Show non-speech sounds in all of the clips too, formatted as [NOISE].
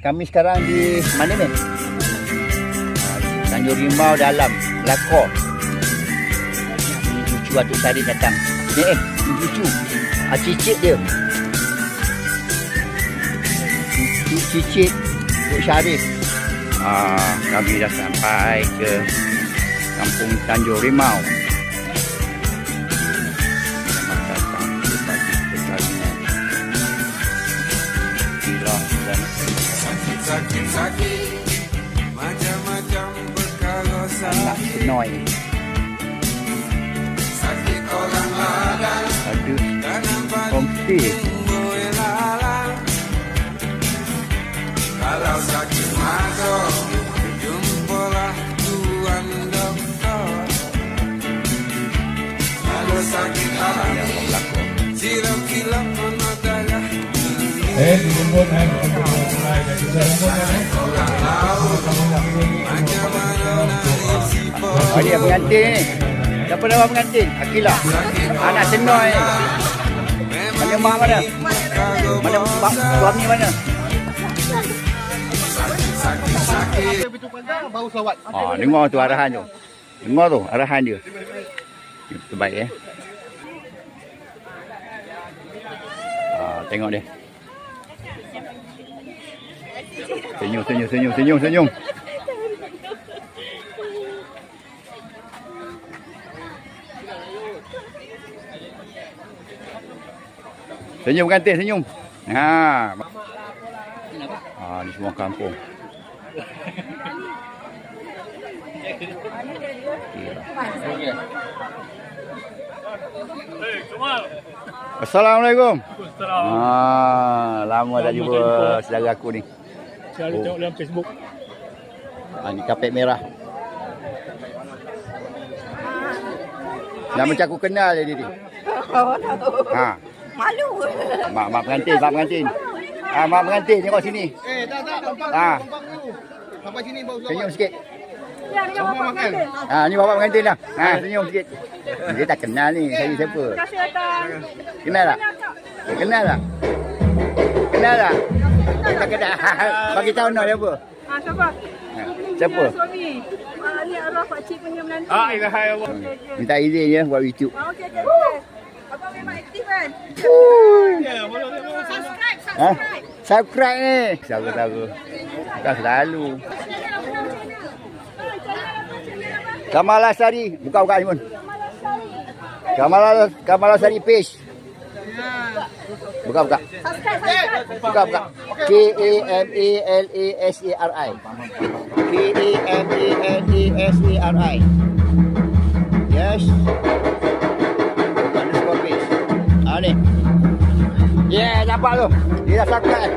Kami sekarang di mana ni? Tanjung Rimau dalam Lakor. Ini cucu Atuk Sari datang. Ni eh, cucu. Ah, cicit dia. Cucu cicit Atuk Syarif. Ah, kami dah sampai ke Kampung Tanjung Rimau. Selamat datang sakit-sakit Macam-macam perkara sakit Annoying Sakit orang ladang Tanam padi Oh, dia pengantin ni. Siapa nama pengantin? Akilah. Anak Senoy. Mana mak mana? Mana mak suami mana? Oh, dengar tu arahan tu. Dengar tu arahan dia. Itu baik eh. Ah, tengok dia. Senyum, senyum, senyum, senyum, senyum. Senyum kantin, senyum. Ha. Ha, ni semua kampung. Assalamualaikum. Ah, lama tak jumpa saudara aku ni. Selalu Oh. tengok dalam Facebook. Ah, ni kapet merah. Dah macam aku kenal dia ni. [LAUGHS] Ha. Malu. Mak mak pengantin, mak pengantin. Ah, mak pengantin tengok sini. Eh, tak tak, tumpang Ah. dulu, tumpang dulu. Sampai sini baru Senyum sikit. Ya, dia bawa makan. Ha, ni bapak pengantin dah. Ha, senyum sikit. Dia tak kenal ni, saya siapa? Terima kasih datang. Kenal tak? Kenal tak? Kenal tak? Tak kenal. [LAUGHS] Bagi tahu nak siapa? Ha, siapa? Ha, siapa? Suami. Ah, ni arwah Pak Cik punya menantu. Ah, ilahi Allah. Okey, okey. Minta izin je buat YouTube. Ah, Okey, okey. okey. Abang memang aktif kan? Subscribe, Ha? subscribe. Subscribe ni. Saudara-saudara. Tak selalu. Kamala Sari. Buka-buka ni pun. Kamala Kamala Sari page. Buka-buka. Subscribe, subscribe. Buka-buka. K A M A L A S A R I. K A M A L A S A R I. Yes. Ni. Yeah, dapat tu. Dia dah subscribe.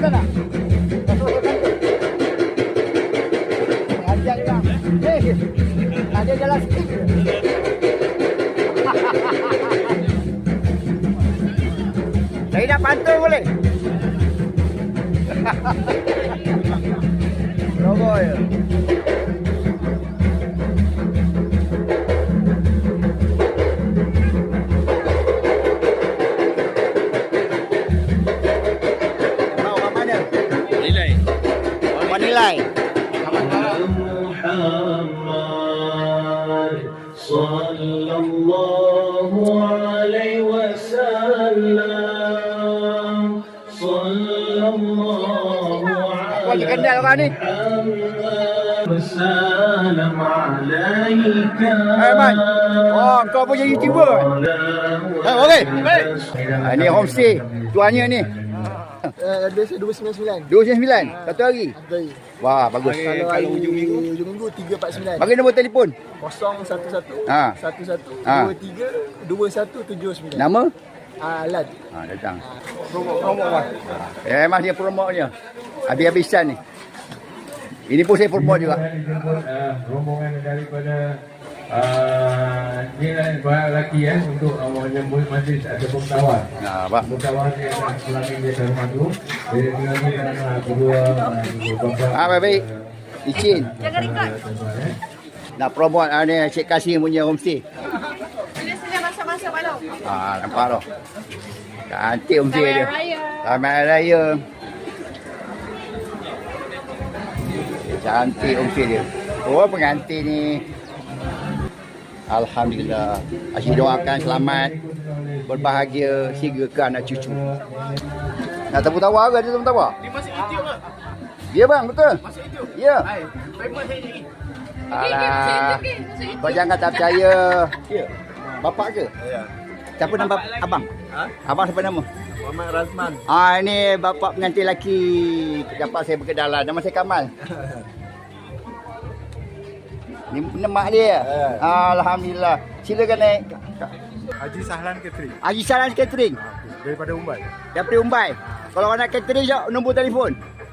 Dah tak? Masuk ke pantun? Ajak dia jalan sikit. Saya nak pantun boleh? Logo ya. pandai orang ni. Hey, man. Oh, kau punya YouTuber. Hey, okay. Hey. Ni homestay. Tuannya ni. Uh, 299 299 Satu hari Satu hari Wah bagus hari, Kalau hari hujung minggu Hujung minggu 349 Bagi nombor telefon 011 ha. 11 ha. 23 2179 Nama Alan ha, ah, Datang ha. Promok Promok. Ah, eh mas dia promoknya Habis-habisan ni ini pun saya promote juga. Uh, rombongan daripada uh, ni lah barang lelaki ya untuk uh, menyambut majlis ada pengetahuan. Nah, Pak. Pengetahuan dia akan selagi dia terima tu. Dia tinggal ni uh, kedua uh, bapa. Ah, baik-baik. Licin. Jangan record. eh. Nak promote ah, ni Cik Kasim punya homestay. Sila-sila masuk-masuk malu. Ah, nampak tu. Cantik umsi dia. Raya. Selamat Raya. Cantik umsi dia. Oh pengantin ni. Alhamdulillah. Asyik doakan selamat. Berbahagia hingga ke anak cucu. Nak tahu tawa ke dia tahu tawa? Dia masuk YouTube ke? Ya bang, betul. Masuk YouTube. Ya. Alah. Kau jangan tak percaya. Ya. Bapak ke? Ya. Siapa nama abang? Ha? Abang siapa nama? Muhammad Razman. Ah ini bapa pengantin lelaki dapat saya berkenalan. Nama saya Kamal. [LAUGHS] Ni nama dia. Ya. Alhamdulillah. Silakan naik. Haji Sahlan Catering. Haji Saran Catering Daripada Umbai. daripada Umbai. Kalau nak catering jap nombor telefon.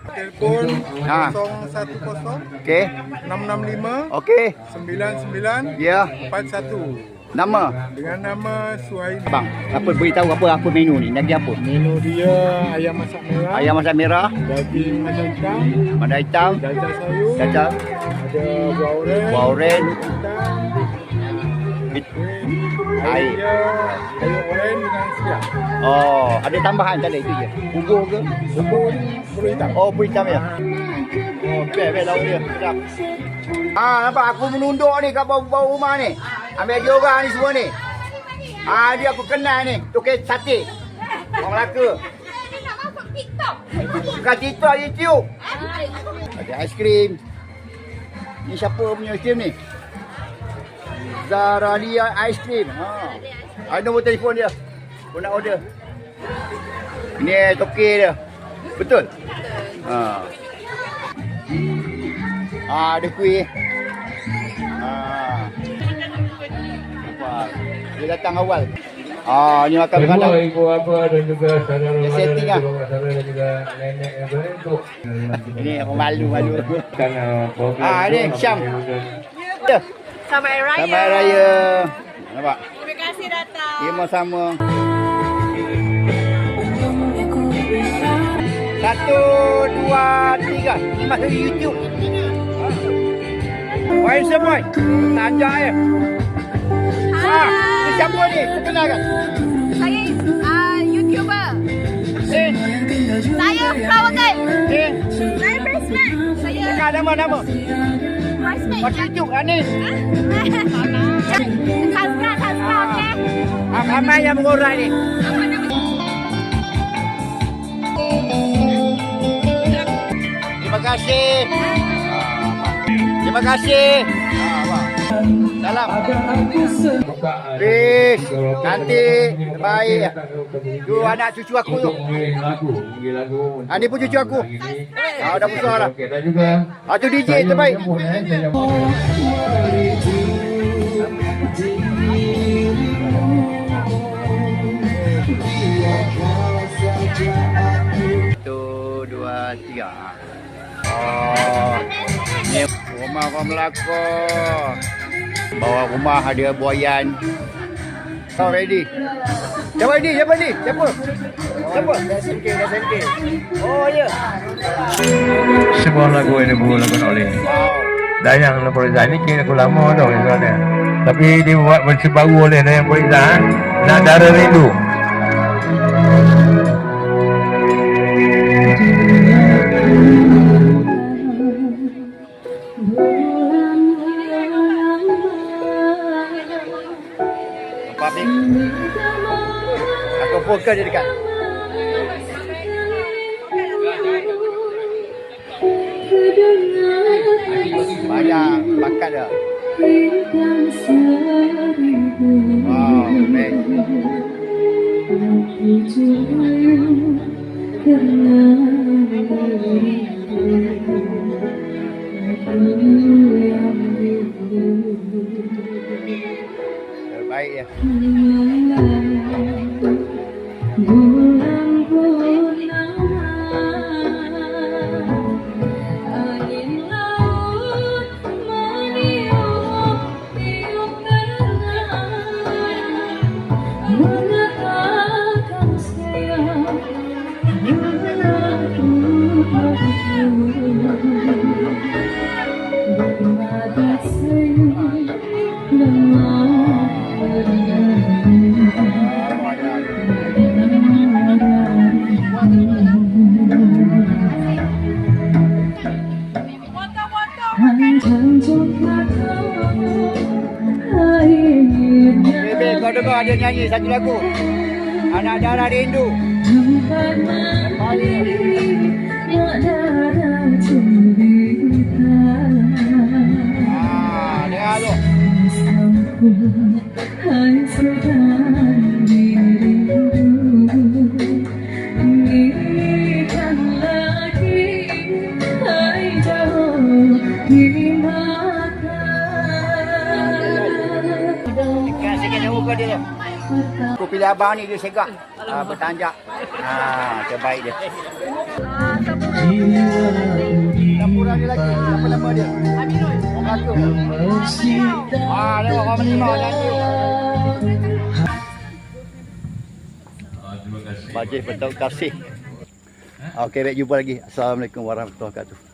Telefon Ha. 010 Okey. 665 Okey. 99 Ya. 41 Nama? Dengan nama Suhaimi. abang. Apa beritahu apa apa menu ni? Lagi apa? Menu dia ayam masak merah, Ayam masak merah, daging masak hitam, mada hitam, dajah sayur, cacat, ada buah oren, buah oren, hitam, air air. dia air oren dengan siap. Oh, ada tambahan tak ada itu je. Bubur ke? Bubur ni bubur hitam. Oh, pun hitam ya. Oh, best best lauk dia. Sedap. Ah, nampak aku menunduk ni kat bawah-bawah rumah ni. Ambil dia orang ni semua ni. Ah, dia aku kenal ni. Tukar sate. Orang Melaka. Bukan TikTok, YouTube. Ada aiskrim. Ni siapa punya aiskrim ni? Zaralia Aiskrim. Ha. Ada nombor telefon dia. Aku nak order. Ni toke dia. Betul? Ha. Ah, ada kuih. Ah. Nampak. Dia datang awal. Ah, ni makan Kedua bersama. ibu apa dan juga saudara Dia mara setting dan lah. saudara dan juga nenek yang beruntuk. Ini aku malu-malu. Kerana program Ah, itu ni, apa Syam. Selamat Hari Raya. Selamat Hari Raya. Nampak? Terima kasih datang. Dia mau sama. Satu, dua, tiga. Ini masuk YouTube. Main semua. Tanja ya. Ah, ni siapa ni? Perkenalkan. Saya uh, YouTuber. Eh, Saya Flower Girl. eh. Saya Bridesmaid. Saya nama-nama. Lah ni. Subscribe, subscribe, okay? Ah, ramai yang mengorak ni. Apa? Terima kasih. Terima kasih. Ah, wah. Salam. Kalau- Cantik. Baik. Tu anak cucu aku tu. lagu. Ah, ni pun cucu aku. Ah, dah besar dan juga Ah, tu DJ terbaik. Satu, dua, tiga. Oh, ni rumah orang Melaka. Bawa rumah ada buayan. Oh, ready. Siapa ni? Siapa ni? Siapa? Siapa? SMK, SMK. Oh, ya. Sebuah lagu ini buku lagu oleh Wow. Dayang Leporiza ini kira lagu lama tau sebenarnya. Tapi dibuat versi baru oleh Dayang Leporiza. Nak darah rindu. Fokus dia dekat. Banyak bakat dia. Wow, baik. Terbaik Baby, kau dengar dia nyanyi Satu lagu. Anak darah rindu Kembali Aku pilih abang ni dia segak. Ah, bertanjak. Ah, terbaik dia. Terima kasih. Betul Kasih. Okey, baik jumpa lagi. Assalamualaikum warahmatullahi wabarakatuh.